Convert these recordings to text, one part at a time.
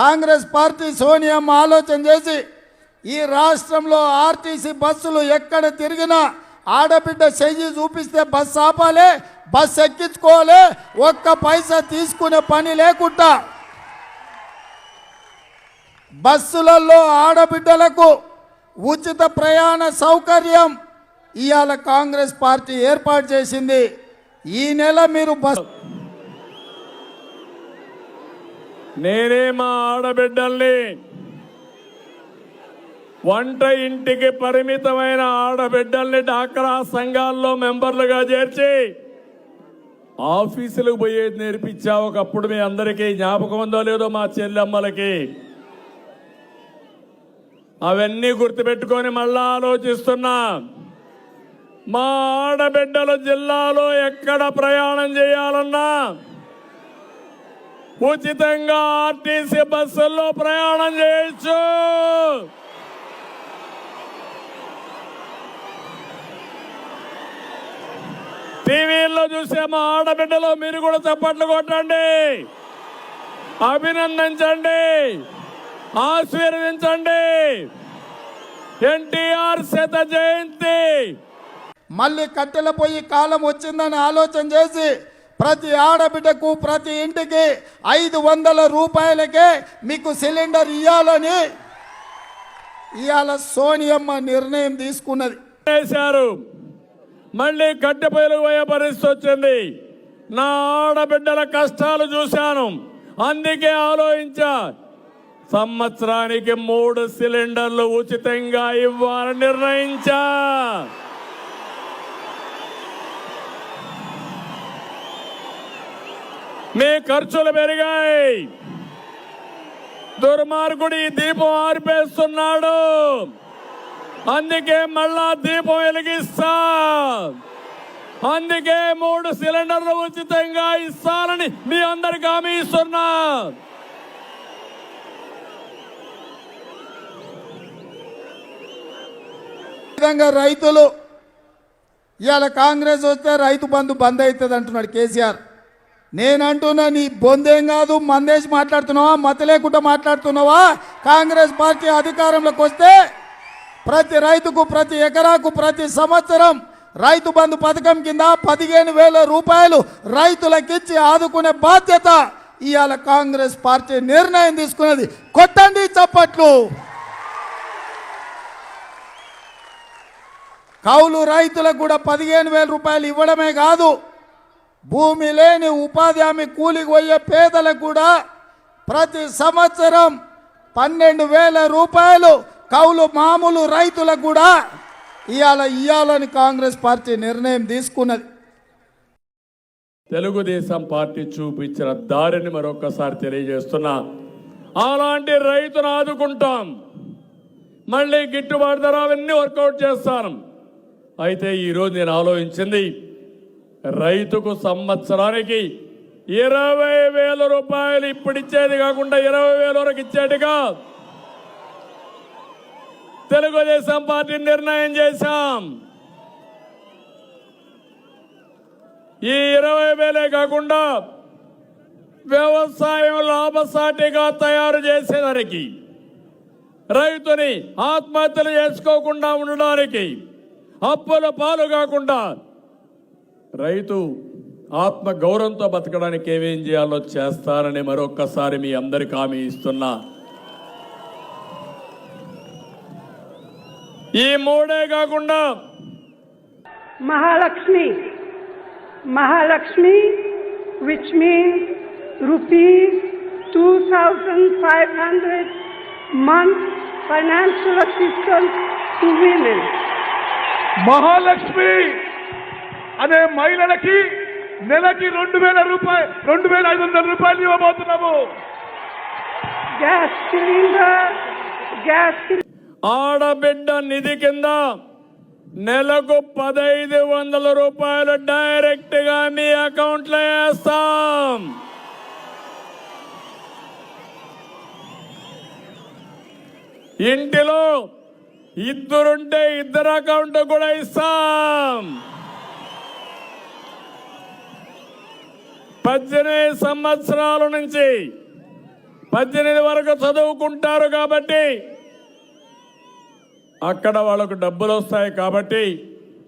Congress party సోనియమ్మ ఆలోచన చేసి ఈ రాష్ట్రంలో ఆర్టీసీ బస్సులు ఎక్కడ తిరిగినా ఆడబిడ్డ చెయ్యి చూపిస్తే బస్సు ఆపాలి బస్ ఎక్కించుకోవాలి ఒక్క పైసా తీసుకునే పని లేకుండా. బస్సులలో ఆడబిడ్డలకు ఉచిత ప్రయాణ సౌకర్యం ఇవాళ కాంగ్రెస్ పార్టీ ఏర్పాటు చేసింది. ఈ నెల మీరు బస్ నేనే మా ఆడబిడ్డల్ని వంట ఇంటికి పరిమితమైన ఆడబిడ్డల్ని డాక్రా సంఘాల్లో మెంబర్లుగా చేర్చి ఆఫీసులకు పోయేది నేర్పించా ఒకప్పుడు మీ అందరికీ జ్ఞాపకం ఉందో లేదో మా చెల్లెమ్మలకి. అవన్నీ గుర్తుపెట్టుకొని మళ్ళా ఆలోచిస్తున్నా. మా ఆడబిడ్డలు జిల్లాలో ఎక్కడ ప్రయాణం చేయాలన్నా ఉచితంగా ఆర్టీసీ బస్సుల్లో ప్రయాణం చేయొచ్చు. టీవీల్లో చూసే మా ఆడబిడ్డలో మీరు కూడా చప్పట్లు కొట్టండి. అభినందించండి. ఆశీర్వదించండి. ఎన్టీఆర్ శత జయంతి. మళ్ళీ కట్టెల పొయ్యి కాలం వచ్చిందని ఆలోచన చేసి ప్రతి ఆడబిడ్డకు ప్రతి ఇంటికి ఐదు వందల రూపాయలకే మీకు సిలిండర్ ఇవ్వాలని ఇవాళ సోనియమ్మ నిర్ణయం తీసుకున్నది. వేశారు మళ్ళీ కట్టెపైలు పోయే పరిస్థితి వచ్చింది. నా ఆడబిడ్డల కష్టాలు చూశాను. అందుకే ఆలోచించా సంవత్సరానికి మూడు సిలిండర్లు ఉచితంగా ఇవ్వాలని నిర్ణయించా. మీ ఖర్చులు పెరిగాయి. దుర్మార్గుడి దీపం ఆర్పేస్తున్నాడు. అందుకే మళ్ళా దీపం వెలిగిస్తా. అందుకే మూడు సిలిండర్లు ఉచితంగా ఇస్తానని మీ అందరికి హామీ ఇస్తున్నా. విధంగా రైతులు ఇవాళ కాంగ్రెస్ వస్తే రైతు బంధు బంద్ అవుతుంది అంటున్నాడు కేసీఆర్. నేనంటున్నా నీ బొందేం కాదు మందేసి మాట్లాడుతున్నావా మత లేకుండా మాట్లాడుతున్నావా? కాంగ్రెస్ పార్టీ అధికారంలోకి వస్తే ప్రతి రైతుకు ప్రతి ఎకరాకు ప్రతి సంవత్సరం రైతు బంధు పథకం కింద పదిహేను వేల రూపాయలు రైతులకిచ్చి ఆదుకునే బాధ్యత ఇవాళ కాంగ్రెస్ పార్టీ నిర్ణయం తీసుకున్నది. కొట్టండి చప్పట్లు. కౌలు రైతులకు కూడా పదిహేను వేల రూపాయలు ఇవ్వడమే కాదు. భూమి లేని ఉపాధి హామీ కూలికి పోయే పేదలకు కూడా ప్రతి సంవత్సరం పన్నెండు వేల రూపాయలు కౌలు మామూలు రైతులకు కూడా ఇవాళ ఇవ్వాలని కాంగ్రెస్ పార్టీ నిర్ణయం తీసుకున్నది. తెలుగుదేశం పార్టీ చూపించిన దారిని మరొకసారి తెలియజేస్తున్నా. అలాంటి రైతును ఆదుకుంటాం. మళ్ళీ గిట్టుబాటు ధర అవన్నీ వర్కౌట్ చేస్తాను. అయితే ఈరోజు నేను ఆలోచించింది రైతుకు సంవత్సరానికి ఇరవై వేల రూపాయలు ఇప్పుడు ఇచ్చేది కాకుండా ఇరవై వేల వరకు ఇచ్చేట్టుగా తెలుగుదేశం పార్టీ నిర్ణయం చేశాం. ఈ ఇరవై వేలే కాకుండా వ్యవసాయం లాభసాటిగా తయారు చేసేదానికి రైతుని ఆత్మహత్యలు చేసుకోకుండా ఉండడానికి అప్పుల పాలు కాకుండా రైతు ఆత్మ గౌరవంతో బతకడానికి ఏమేం చేయాలో చేస్తారని మరొక్కసారి మీ అందరికి హామీ ఇస్తున్నా. ఈ మూడే కాకుండా Mahalakshmi Mahalakshmi which means rupees two thousand five hundred month financial assistant to women Mahalakshmi! అనే మహిళలకి నెలకి రెండు వేల రూపాయలు రెండు వేల ఐదు వందల రూపాయలు ఇవ్వబోతున్నాము. gas cylinder. ఆడబిడ్డ నిధి కింద నెలకు పదైదు వందల రూపాయలు డైరెక్ట్గా మీ అకౌంట్లో వేస్తాం. ఇంటిలో ఇద్దరుంటే ఇద్దరు అకౌంట్ కూడా ఇస్తాం. పద్దెనిమిది సంవత్సరాల నుంచి పద్దెనిమిది వరకు చదువుకుంటారు కాబట్టి అక్కడ వాళ్ళకు డబ్బులు వస్తాయి కాబట్టి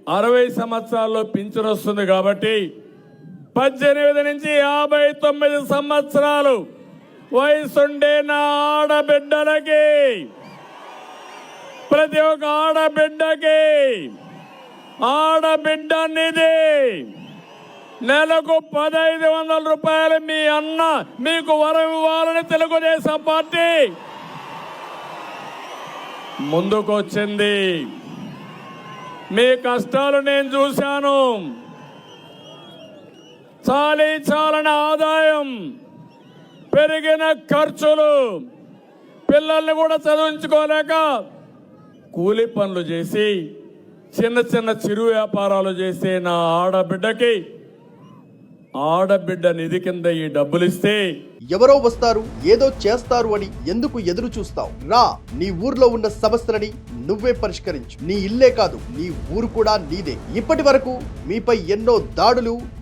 అరవై సంవత్సరాల్లో పింఛన్ వస్తుంది కాబట్టి పద్దెనిమిది నుంచి యాభై తొమ్మిది సంవత్సరాలు వయసుండే నా ఆడబిడ్డలకి ప్రతి ఒక్క ఆడబిడ్డకి ఆడబిడ్డ నిధి. నెలకు పదహైదు వందల రూపాయలు మీ అన్న మీకు వరం ఇవ్వాలని తెలుగుదేశం పార్టీ ముందుకొచ్చింది. మీ కష్టాలు నేను చూశాను. చాలీ చాలని ఆదాయం పెరిగిన ఖర్చులు పిల్లల్ని కూడా చదివించుకోలేక కూలి పనులు చేసి చిన్న చిన్న చిరు వ్యాపారాలు చేసే నా ఆడబిడ్డకి ఆడబిడ్డ నిధి కింద ఈ డబ్బులు ఇస్తే ఎవరో వస్తారు ఏదో చేస్తారు అని ఎందుకు ఎదురు చూస్తావు? రా నీ ఊర్లో ఉన్న సమస్యలని నువ్వే పరిష్కరించు. నీ ఇల్లే కాదు నీ ఊరు కూడా నీదే. ఇప్పటి వరకు మీపై ఎన్నో దాడులు